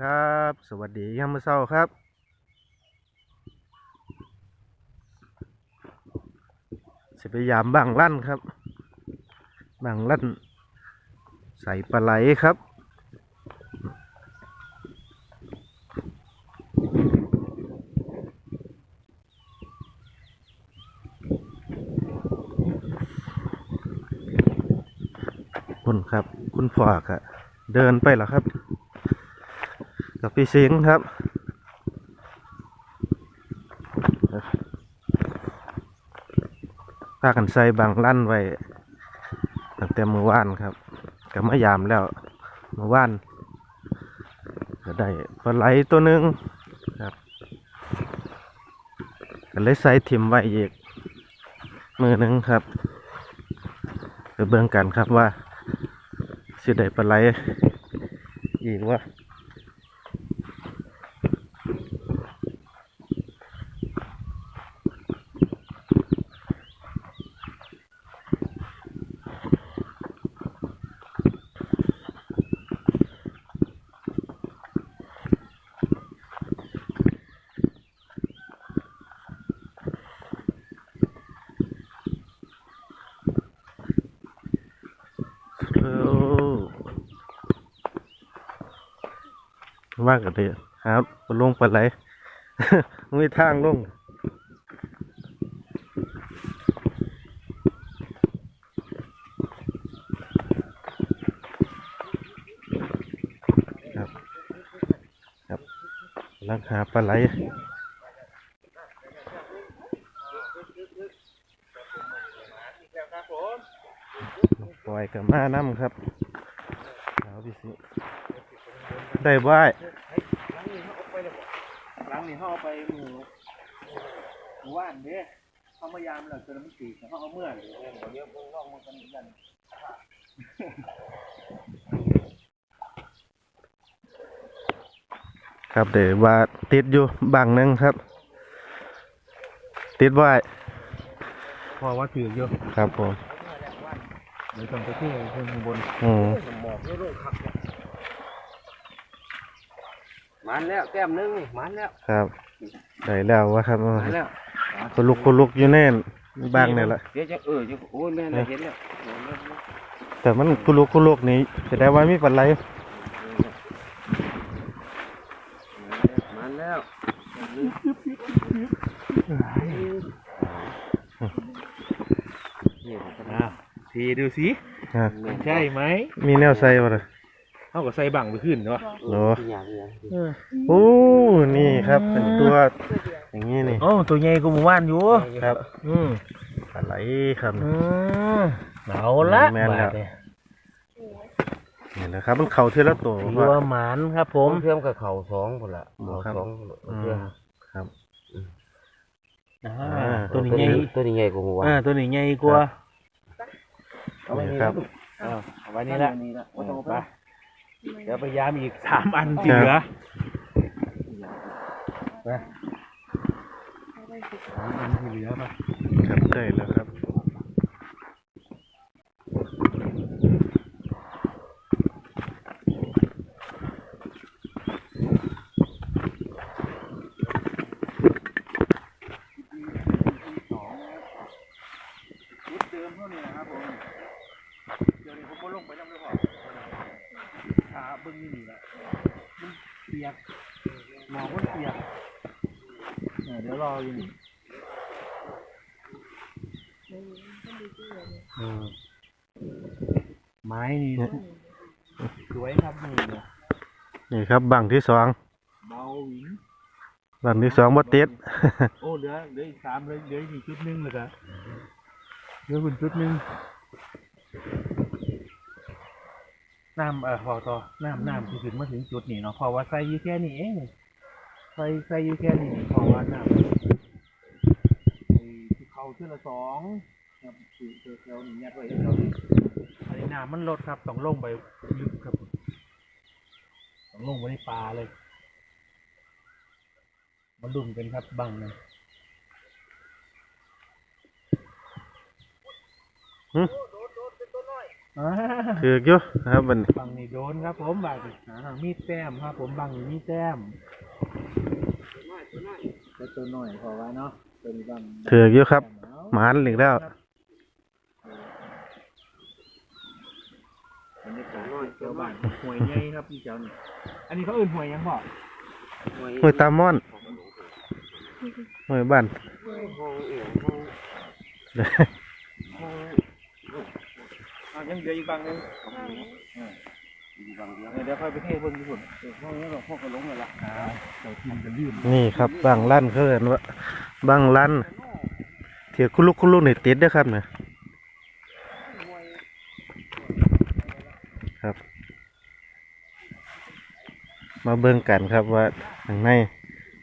ครับ สวัสดียามมื้อเช้าครับสิไปยามบางลั่นครับ บางลั่น ใส่ปลาไหลครับคุณครับ คุณฝากอะเดินไปแล้วครับ กับพี่สิงครับ พากันใส่บางลั่นไว้ตั้งแต่เมื่อวานครับก็มายามแล้วเมื่อวานก็ได้ปลาไหลตัวหนึ่งครับก็เลยใส่ทิมไว้อีกมือหนึ่งครับไปเบิ่งกันครับว่าสิได้ปลาไหลอีกว่า ว่ากันเลยครับลงไปไหลไม่ทางลงครับ ครับลังหาปลาไหลปล่อยกับมาน้ำครับเอาพี่สิได้บ่าย หลังนี่เขาเอาไปหมู่หมู่บ้านเด้เขามายามแล้วจนมันตีเขาเอาเมื่อเลยเดี๋ยวเยอะพวกน้องมันกันกันครับเดี๋ยวว่าติดอยู่บางหนึงครับ ติดไว้พอว่าถือเยอะครับผมเดี๋ยวต้องไปที่คนข้างบนอืมหมอกโลกครับ มันแล้วแก้มนึงนี่มันแล้วครับได้แล้ววะครับมันแล้วก็ลุกก็ลุกอยู่แน่นบางเนี่ยแหละเดี๋ยวจะเออจะโอ้ยแม่เลยเห็นแล้วแต่มันกุลุกกุลุกนี่จะได้ว่ามีปันไรมันแล้วนี่นะทีดูสิอะใช่ไหมมีแนวใส่บ่ล่ะ เท่ากับใส่บังไปขึ้นเนาะโหโอ้นี่ครับ เป็นตัวอย่างนี้นี่โอ้ตัวใหญ่กว่าหมู่บ้านอยู่ครับ อืมปลาไหลครับอืมเอาละแม่นแล้วบาดเนี่ยนี่แหละครับ มันเข่าเท่าละตัวถือว่าหมานครับผมเพื่อมกับเขาสองคนละบ่เขาครับสองอืมเพื่อครับอ่าอ่าตัวนี้ใหญ่ตัวนี้ใหญ่กว่าหัวอ่าตัวนี้ใหญ่กว่านี่ครับเอาเอาไว้นี่ละเออไป เดี๋ยวพยายามอีกสามอันที่เหลือไปสามอันที่เหลือไปครับได้แล้วครับ ชุดเดิมเท่านี้นะครับผมเดี๋ยวนี้ผมก็ลงไปน้ำเลยพอขาเบิ้งนี่นี่แหละมันเปียกหมอกมันเปียกเออเดี๋ยวรออยู่นี่ อืมไม้นี่สวยครับนี่เนี่ยนี่ครับบังที่สองเบาหวิงบังที่สองบ่ติด โอ้เหลือเหลืออีกสามเหลือเหลืออีกชุดหนึงเลยครับเหลือคุณชุดหนึงน้ำเออพอต่อน้ำน้ำที่ถึงมาถึงจุดนี้เนาะเพอว่าใส่อยู่แค่นี้เองใส่ใส่อยู่แค่นี้เพอว่าน้ำไอ้ที่ เขาเชื่อละสองครับคือแถวนี้เนี่ยไว้แถวนี้อันนี้น้ำมันลดครับต้องลงไปลึกครับต้องลงไปในป่าเลยมาดุมกันครับบังหนะอ่าถือกอยู่นะครับมันบังนี่โดนครับ ผมบาดนี่อ่ามีแต้มครับ ผมบังนี่มีแต้มแต่ตัวหน่อยพอว่าเนาะตัวนี้บัง ถือกอยู่ครับเอาหมานอีกแล้วอันนี้ของน้อยเจ้าบ้านหวยใหญ่ครับพี่เจ้านี่อันนี้เขาเอื่นหวยหยังพ่อห้วยตามอนห้วยบ้านอ่ายังเหลืออีกบังหนึง เดี๋ยวค่อยไปเทเบิ่งดีสุดเออห้องนี้เราพวกกระลงเลยล่ะนี่ครับบางลั่นเขาเรียกว่าบางลั่นเถียคุลุกคุลุกนี่ติดด้อครับเนี่ยครับ มาเบิ่งกันครับว่าข้างใน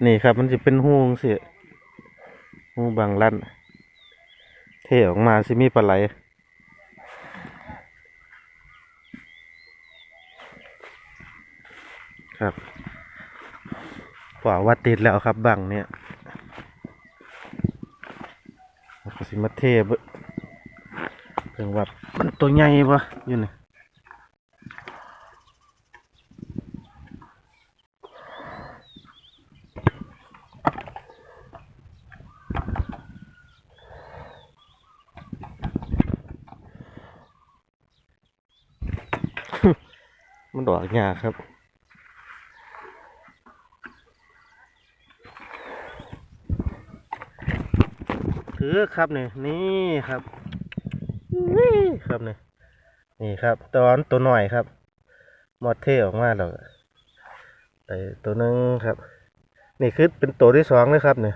นี่ครับ มันจะเป็นหูจั่งสิหูบางลั่นเทออกมาสิมีปลาไหล ครับกว่าว่าติดแล้วครับบังเนี่ยกสิมาเทบเพิ่งว่ามันตัวใหญ่ปะอยู่นี่มันดอกหญ้าครับ อครับเนี่ยนี่ครับนี่ครับนี่นี่ครับ ตอนตัวหน่อยครับหมดเท่ออกมาแล้วไอตัวหนึงครับ นี่คือเป็นตัวที่สองเลยครับเนี่ย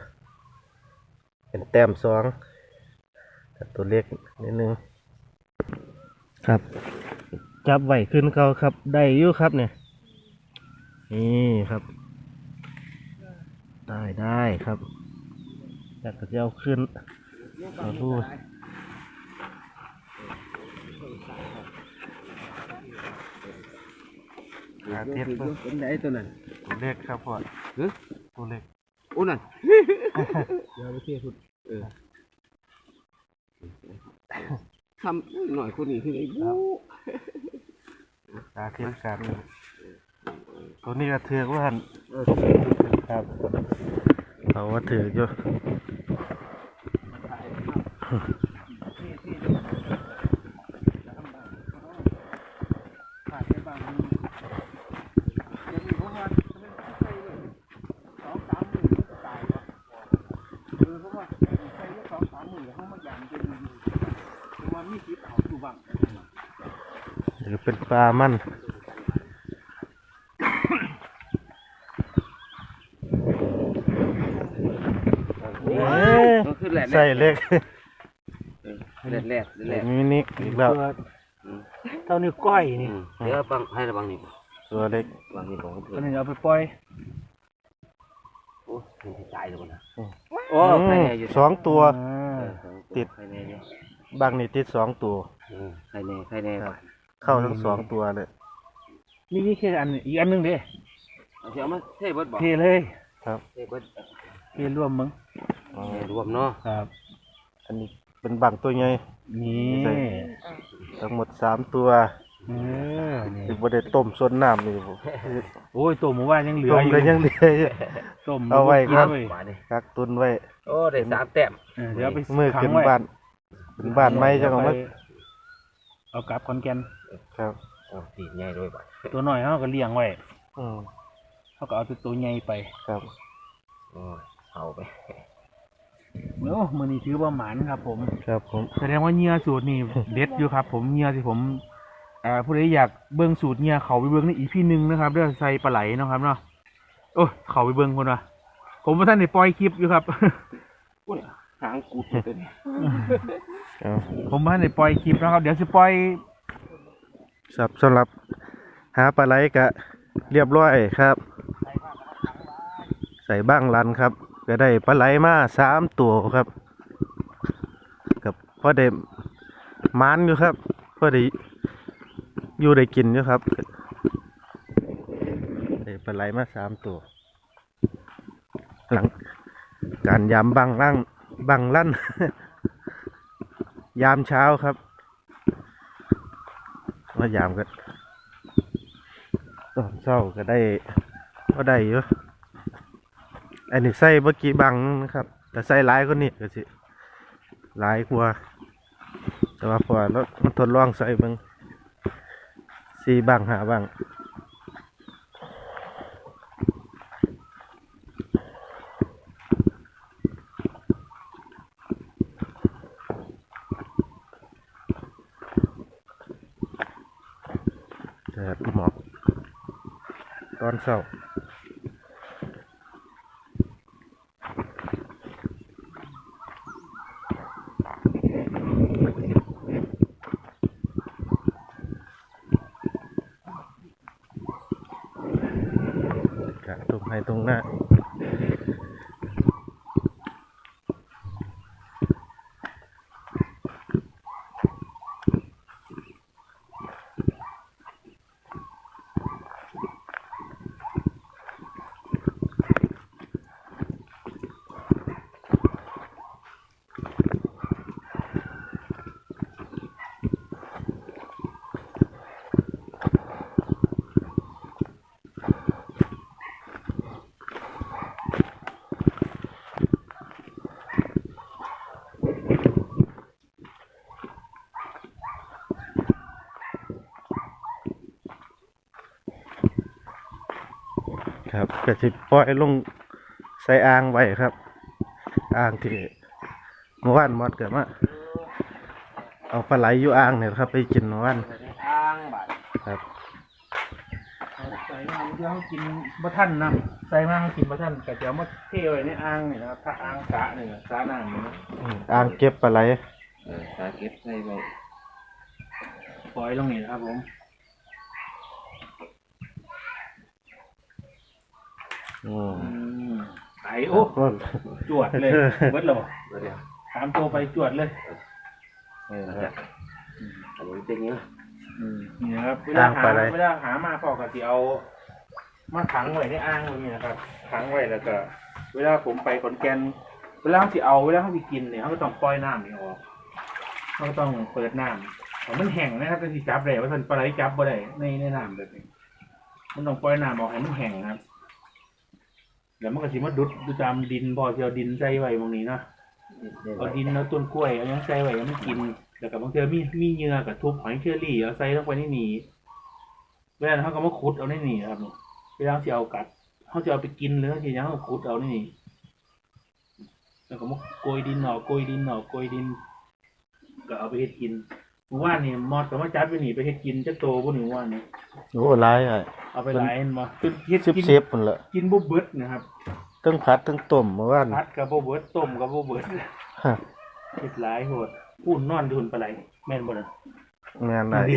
เป็นแต้มสองต่ตัวเล็กนิดนึงครับ จับไหวขึ้นเขาครับ ได้อยู่ครับเนี่ยนี่ครับ ได้ได้ครับอยากจะเอาขึ้น เอาดูหาเทียบเบิ่งเป็นไดตัวนั้นตัวเล็กครับพ่อฮะตัวเล็กโอ้นั่นเดี๋ยวไปเทียบสุดเออทำหน่อยคนนี้คือไอ้บู๊หาเทียบกันตัวนี้ก็เถือกว่าหันครับเอาว่าเถือกอยู่ ขาดไปบังหนึงเดี๋ยวนี้ผมว่าจะเป็นใส่เลยสองสามหมื่นมันจะตายวะเออเพราะว่าใส่แค่สองสามหมื่นเขามายามจนอยู่ผมว่ามีสิทธิ์เอาอยู่บัง หรือ เป็นปลามันเอ้ยก็คือแหลกใส่เล็กแหลกแหลกแหลกมินิอีกแล้วเท่านี้วก้อยนี่เดี๋ยวบังให้ระบังนี่ตัวเล็กบังนี่ของเพื่ก็อนเลยเอาไปปล่อยโอ้มันจะจ่ายเลยนะอืมโอ้ใครแน่อยู่สองตัวอ่าติดใครแน่อยู่บางนี่ติดสองตัวอืมใครแน่ใครแน่ครับ เข้าทั้งสองตัวเลยนี่นี่แค่อันอีกอันหนึงเด้เอาสิเอามาเทเบิดบ่เทเลยครับ เทเบิดเทรวมมึงอ๋อเทรวมเนาะครับ อันนี้เป็นบางตัวใหญ่ นี่ใส่ ทั้งหมดสามตัวเออนี่ถึงบ่ได้ต้มส้นน้ำนี่ผมโอ้ยตัวหมูว่านยังเหลือต้มอยู่ได้ยังเหลืออยู่ ต้มเอาไว้ครับกินเลยบาดนี่กักตุนไว้ โอ้ได้สามแต้มเออเดี๋ยวเอาไปมือขัขึ้งนไว้บ้านขึ้นบ้านไม่จังเอาเดี๋มายวไปเอากลับคอนแกน ครับโอ้ตีใหญ่ด้วยบาดตัวน้อยเขาก็เลี้ยงไว้อืมเขาก็เอาตัวตัวใหญ่ไปครับโอ้ยเอาไปโอ้มือนี้ถือว่าหมานครับ ผม ครับผมแสดงว่าเหงื่อสูตรนี่ เด็ดอยู่ครับ ผมเหงื่อที่ผมอ่าผู้ใดอยากเบิ้งสูตรเหงื่อเขาไปเบิ้งในอีพีหนึ่งนะครับเรื่องใส่ปลาไหลเนาะครับเนาะโอ้ยเขาไปเบิ้งคนว่ะผมว่าท่านได้ปล่อยคลิปอยู่ครับหางกูดเลยเนี่ย เอา ผมว่าท่านได้ปล่อยคลิปนะครับ เดี๋ยวจะปล่อย ครับสำหรับหาปลาไหลกะเรียบร้อยครับ ใส่บ้างลันครับ ก็ได้ปลาไหลมาสามตัวครับกับพ่อได้มานอยู่ครับพ่อได้อยู่ได้กินอยู่ครับได้ปลาไหลมาสามตัว หลังการยามบังล่างบังลั่น ยามเช้าครับ มายามกันตอนเช้าก็ได้ก็ได้อยู่อันนี้ใส่เมื่อกี้บังนะครับ แต่ใส่หลายก็นี่ก็สิหลายกว่า แต่ว่าพอแล้วมันทดลองใส่บังสี่บังหาบังแดดหมอก ตอนเช้ากะตรงให้ตรงหน้า ครับก็สิปล่อยลงใส่อ่างไว้ครับ อ่างที่เมื่อวานมอดเกิดมาเอาปลาไหลอยู่อ่างเนี่ยครับ ไปกินเมื่อวานอ้างบาดครับใส่มาเดี๋ยวเขากินบะท่านนำใส่มาเขากินบะท่านกะเจียวมาเทไว้ในอ่างนี่นะครับถ้าอ่างสระนี่นะสระน้ำนี่นะอืมอ่างเก็บปลาไหล เออตาเก็บใส่ไว้ปล่อยลงนี่นะครับผม อืมอืมไอ้โอ้จวดเลยเบิดเลยเดี๋ยวถามตัวไปจวดเลยเออเอาคจ้ะรับอันนี้เป็นยังไงนี่นะครับเวลาอ่างหาปลาไหลเวลาหามาพอกับที่เอา มาขังไว้ในอ่างตรงนี้นะครับขังไว้แล้วก็ เวลาผมไปขอนแก่นเวลาเขาสิเอาเวลาเขาสิกินเนี่ยเขาก็ต้องปล่อยน้ำนี่ออกเขาก็ต้องเปิดน้ำแต่มันแห้งนะครับจะสิจับได้ว่าท่านปลาไหลจับบ่ได้ในในน้ำแบบนี้มันต้องปล่อยน้ำออกให้มันแห้งนะครับ แล้วมันก็สิมาดุดดูตามดินพอที่เอาดินใส่ไว้ตรงนี้เนาะเอาดินเอาต้นกล้วยเอาหยังใส่ไว้ให้มันกิน แล้วก็บางเทื่อมีมีเหยื่อกับทุบหอยเชอรี่เอาใส่ลงไปในนี่เวลานั้นเขาก็มาขุดเอาในนี่ครับนี่เวลาที่เอากัดเขาจะเอาไปกินหรือเขาจะยังเขาขุดเอาในนี่แล้วก็มาโกยดินออกโกยดินออกโกยดินก็เอาไปเฮ็ดกินเมื่อวานนี่มอดก็มาจัดไปนี่ไปเฮ็ดกินจักโตบ่หนึ่งวันนี่โอ้หลายอะเอาไปหลายอันมาจนเฮ็ดสิบกินเซฟมันละกินบ่เบิดนะครับทั้งผัดทั้งต้มเมื่อวานผัดกับบ่เบิดต้มกับบ่เบิดฮะเฮ็ดหลายโหดพูนนอนดูนปลาไหลแม่นบ่ล่ะแม่นได้ดี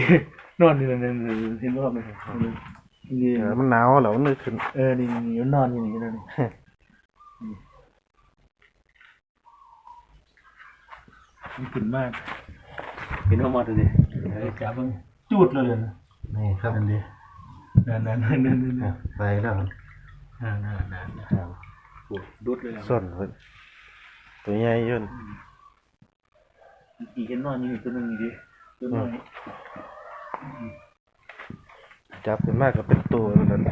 นอนอยู่นั่นๆเห็นบ่ครับนี่เออมันหนาวแล้วมันนึกขึ้นเออนี่นี่มันนอนอยู่นี่นั่นนี่มันขึ้นมาก เห็นว่ามาตัวนี้จับมันจูดเลยนะนี่ครับนั่นดินั่นนั่นนั่นนั่นนั่นอะไปแล้วครับนั่นนั่นนั่นอ่าดุดเลยนะส้นเพิ่นตัวใหญ่อยุ่นอีกเห็นนอนอยู่นี่ตัวนึงนี่ดิตัวน้อยจับขึ้นมากก็เป็นตัวแล้วนั่น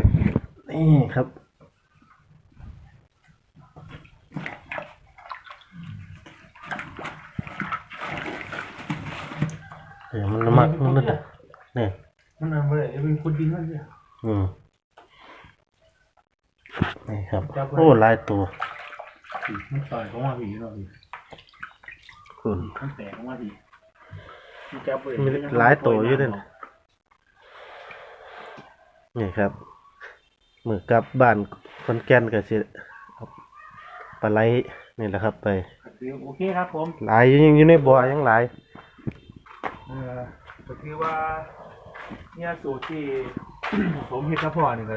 นี่ครับ เดี๋ยวมันมักมันนึกอะนี่มันเอาไปเป็นคนดินมันเนี่ยอืมนี่ครับ โอ้หลายตัวมันต่อยเข้ามาผีหน่อยคุณมันแตกเข้ามาผีมันจับไปมีหลายตัวอยู่ด้วยนะนี่ครับมือกลับบ้านคนแก่นก็สิเอาปลาไหลนี่แหละครับไปโอเคครับผมหลายอยู่ยังอยู่ในบ่อยังหลายเอ่อ ก็คือว่าเนี่ยสูตรที่ ผมเฮ็ดกับพ่อนี่ก็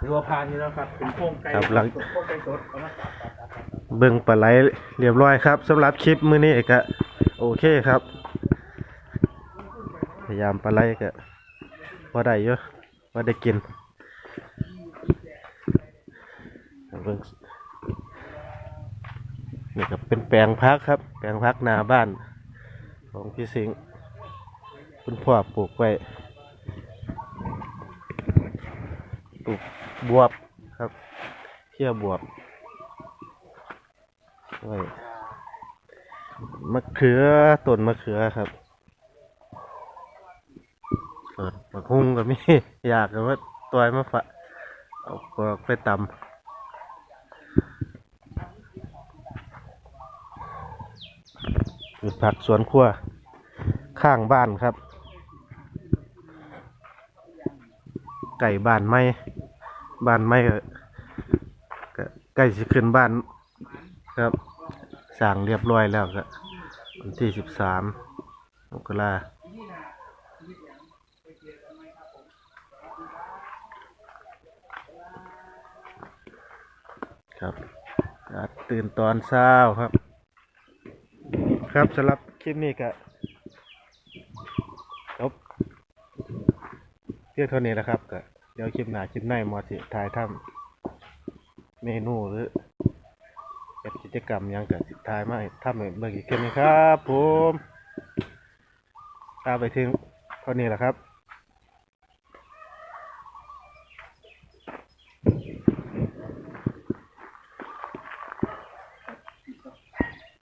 ถือว่าผ่านอยู่แล้วครับเป็นโครงไก่ครับหลัง โครงไก่สดเอามาตัดตัดตัดตัดเบิ่งปลาไหลเรียบร้อยครับสำหรับคลิปมื้อนี้ก็โอเคครับ พยายามปลาไหลก็พอได้อยู่พอได้กินเบิ่งนี่ก็เป็นแปลงพักครับ แปลงพักหน้าบ้านของพี่สิงห์ คุณพ่อปลูกไว้ปลูกบวบครับเที่ยบวบไว้มะเขือต้นมะเขือครับเปิดมะฮุ้งก็มีอยากแต่ว่าตัวมะฝะเอากอกไปตำือผักสวนครัวข้างบ้านครับ ไก่บ้านไม่บ้านไม่ก็ก็ใกล้สิขึ้นบ้านครับสั่งเรียบร้อยแล้วก็วันที่สิบสามมกราครับตื่นตอนเช้าครับ ครับสำหรับคลิปนี้ก็จบเพียงเท่านี้นะครับก็เดี๋ยวคลิปหน้าคลิปในหมอสิถ่ายทำเมนูหรือเป็นกิจกรรมยังกับสิถ่ายมาให้ทำให้เมื่อกี้เทีนึงครับผมตามไปถึงเท่านี้แหละครับ